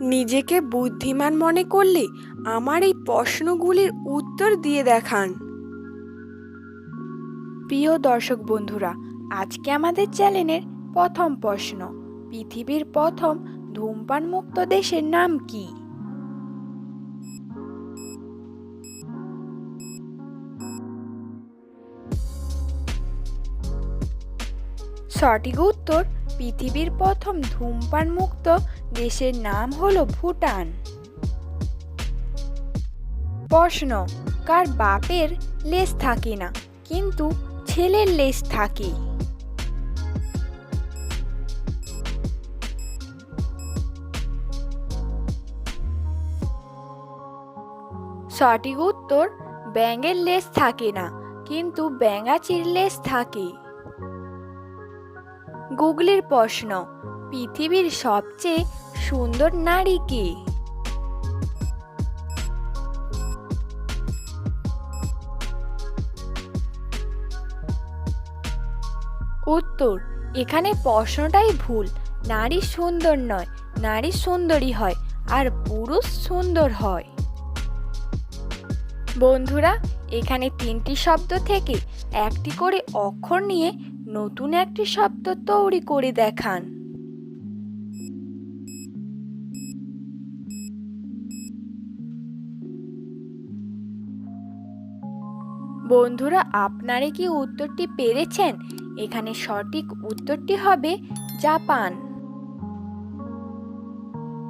নিজেকে বুদ্ধিমান মনে করলে আমার এই প্রশ্নগুলির উত্তর দিয়ে দেখান। প্রিয় দর্শক বন্ধুরা, আজকে আমাদের চ্যানেলের প্রথম প্রশ্ন, পৃথিবীর প্রথম ধূমপান মুক্ত দেশের নাম কি? সঠিক উত্তর পৃথিবীর প্রথম ধূমপান মুক্ত দেশের নাম হলো ভুটান। প্রশ্ন, কার বাপের লেজ থাকে না, কিন্তু ছেলের লেজ থাকে? সঠিক উত্তর, ব্যাঙের লেজ থাকে না, কিন্তু ব্যাঙাচির লেজ থাকে। গুগলির প্রশ্ন, পৃথিবীর সবচেয়ে সুন্দর নারী কে? উত্তর, এখানে প্রশ্নটাই ভুল। নারী সুন্দর নয়, নারী সুন্দরী হয়, আর পুরুষ সুন্দর হয়। বন্ধুরা, এখানে তিনটি শব্দ থেকে একটি করে অক্ষর নিয়ে নতুন একটি শব্দ তৈরি করে দেখান। বন্ধুরা, আপনারা কি উত্তরটি পেরেছেন? এখানে সঠিক উত্তরটি হবে জাপান।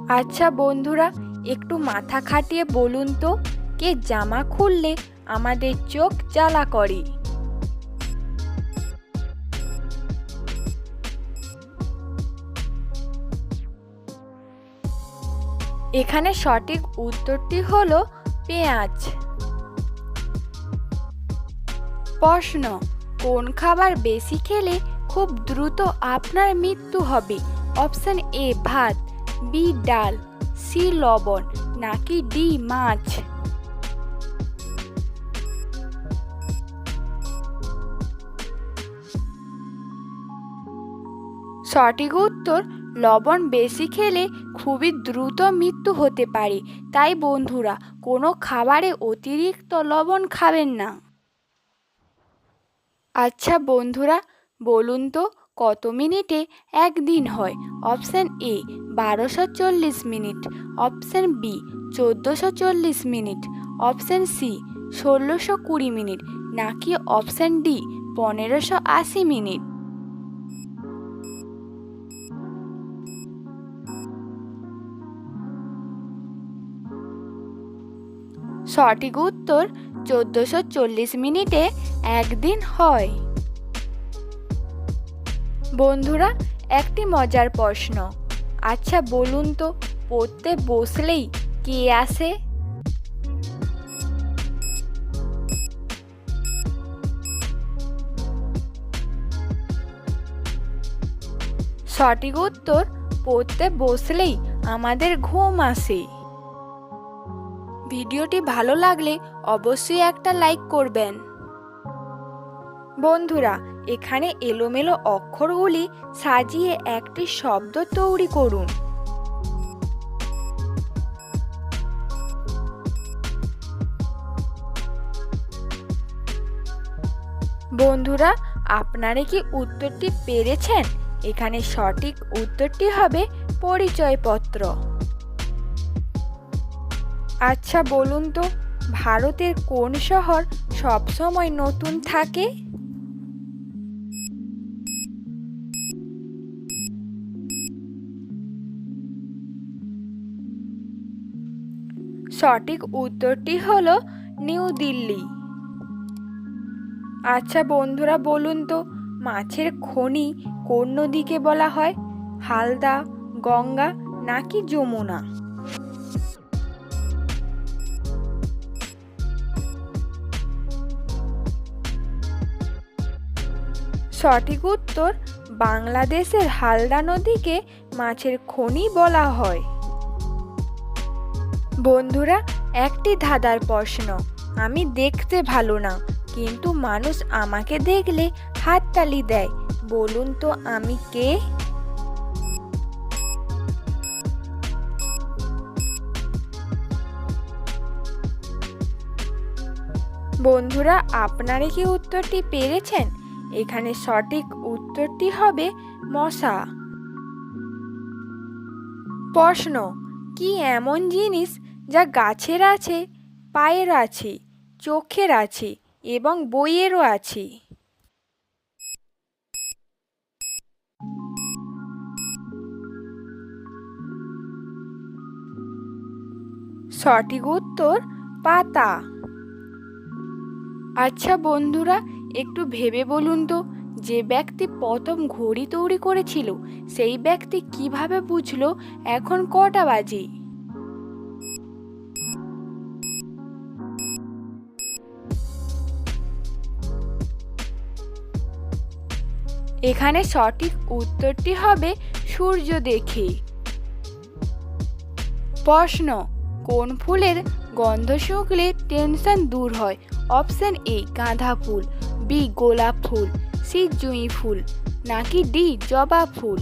আচ্ছা বন্ধুরা, একটু মাথা খাটিয়ে বলুন তো, কে জামা খুললে আমাদের চোখ জ্বালা করে? এখানে সঠিক উত্তরটি হলো পেঁয়াজ। প্রশ্ন, কোন খাবার বেশি খেলে খুব দ্রুত আপনার মৃত্যু হবে? অপশান এ, ভাত, বি, ডাল, সি, লবণ, নাকি ডি, মাছ? সঠিক উত্তর লবণ বেশি খেলে খুবই দ্রুত মৃত্যু হতে পারে। তাই বন্ধুরা, কোনো খাবারে অতিরিক্ত লবণ খাবেন না। আচ্ছা বন্ধুরা, বলুন তো, কত মিনিটে একদিন হয়? অপশান এ, বারোশো চল্লিশ মিনিট। অপশান বি, চোদ্দোশো চল্লিশ মিনিট। অপশান সি, ষোলোশো কুড়ি মিনিট। নাকি অপশান ডি, পনেরোশো আশি মিনিট। সঠিক উত্তর চোদ্দোশো চল্লিশ মিনিটে একদিন হয়। বন্ধুরা, একটি মজার প্রশ্ন। আচ্ছা বলুন তো, পড়তে বসলেই কে আসে? সঠিক উত্তর, পড়তে বসলেই আমাদের ঘুম আসে। ভিডিওটি ভালো লাগলে অবশ্যই একটা লাইক করবেন। বন্ধুরা, এখানে এলোমেলো অক্ষরগুলি সাজিয়ে একটি শব্দ তৈরি করুন। বন্ধুরা, আপনারা কি উত্তরটি পেরেছেন? এখানে সঠিক উত্তরটি হবে পরিচয়পত্র। আচ্ছা বলুন তো, ভারতের কোন শহর সবসময় নতুন থাকে? সঠিক উত্তরটি হলো নিউ দিল্লি। আচ্ছা বন্ধুরা, বলুন তো, মাছের খনি কোন নদীকে বলা হয়? হালদা, গঙ্গা নাকি যমুনা? সঠিক উত্তর বাংলাদেশের হালদা নদীকে মাছের খনি বলা হয়। বন্ধুরা, একটি ধাঁধার প্রশ্ন। আমি দেখতে ভালো না, কিন্তু মানুষ আমাকে দেখলে হাততালি দেয়। বলুন তো আমি কে? বন্ধুরা, আপনারা কি উত্তরটি পেরেছেন? এখানে সঠিক উত্তরটি হবে মশা। প্রশ্ন, কি এমন জিনিস যা গাছের আছে পায়ের আছে, চোখের আছে এবং বইয়েরও আছে? সঠিক উত্তর, পাতা। আচ্ছা বন্ধুরা একটু ভেবে বলুন তো, যে ব্যক্তি প্রথম ঘড়ি তৈরি করেছিল, সেই ব্যক্তি কীভাবে বুঝলো এখন কটা বাজে? এখানে সঠিক উত্তরটি হবে সূর্য দেখে। প্রশ্ন, কোন ফুলের গন্ধ শুকলে টেনশন দূর হয়? অপশন এ গাঁদা ফুল। বি গোলাপ ফুল, সি জুঁই ফুল, নাকি ডি জবা ফুল?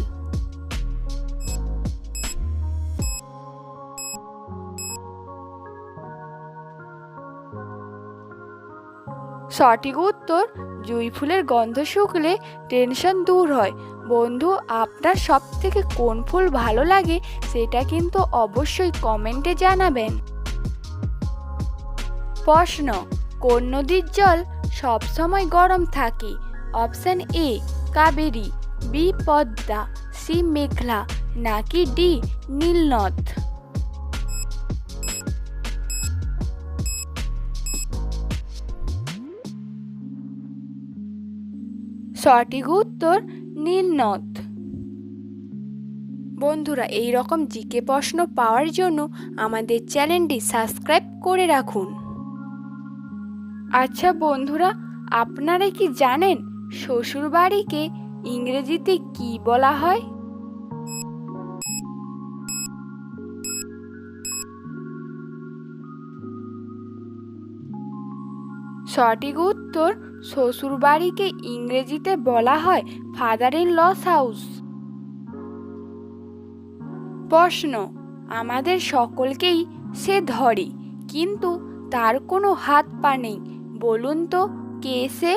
সঠিক উত্তর, জুঁই ফুলের গন্ধ শুকলে টেনশন দূর হয়। বন্ধু, আপনার সব থেকে কোন ফুল ভালো লাগে সেটা কিন্তু অবশ্যই কমেন্টে জানাবেন। প্রশ্ন, কোন নদীর জল সবসময় গরম থাকে। Option A, Kaveri, B, Padma, C, মেঘলা, নাকি ডি, নীলনদ। সঠিক উত্তর, নীলনদ। বন্ধুরা এই রকম জিকে প্রশ্ন পাওয়ার জন্য আমাদের চ্যানেলটি সাবস্ক্রাইব করে রাখুন। আচ্ছা বন্ধুরা, আপনারা কি জানেন শ্বশুর বাড়িকে ইংরেজিতে কি বলা হয়? সঠিক উত্তর শ্বশুর বাড়িকে ইংরেজিতে বলা হয় ফাদার ইন লস হাউস প্রশ্ন, আমাদের সকলকেই সে ধরে, কিন্তু তার কোনো হাত পা নেই। বলুন তো, কে সে?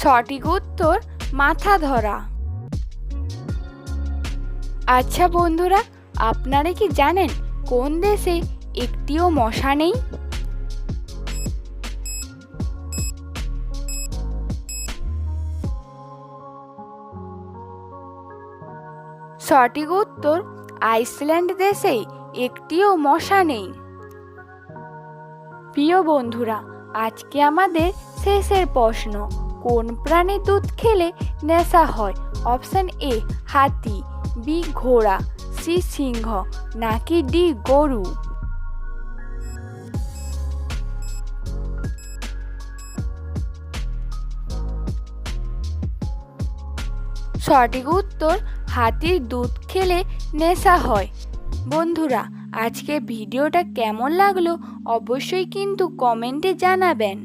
সঠিক উত্তর, মাথা ধরা। আচ্ছা বন্ধুরা, আপনারা কি জানেন কোন দেশে একটিও মশা নেই? সঠিক উত্তর আইসল্যান্ড দেশে একটিও মশা নেই। প্রিয় বন্ধুরা, আজকে আমাদের শেষের প্রশ্ন, কোন প্রাণী দুধ খেলে নেশা হয়? অপশন এ হাতি বি ঘোড়া সি সিংহ, নাকি ডি গরু? সঠিক উত্তর হাতির দুধ খেলে নেশা হয়। বন্ধুরা আজকে ভিডিওটা কেমন লাগল অবশ্যই কিন্তু কমেন্টে জানাবেন।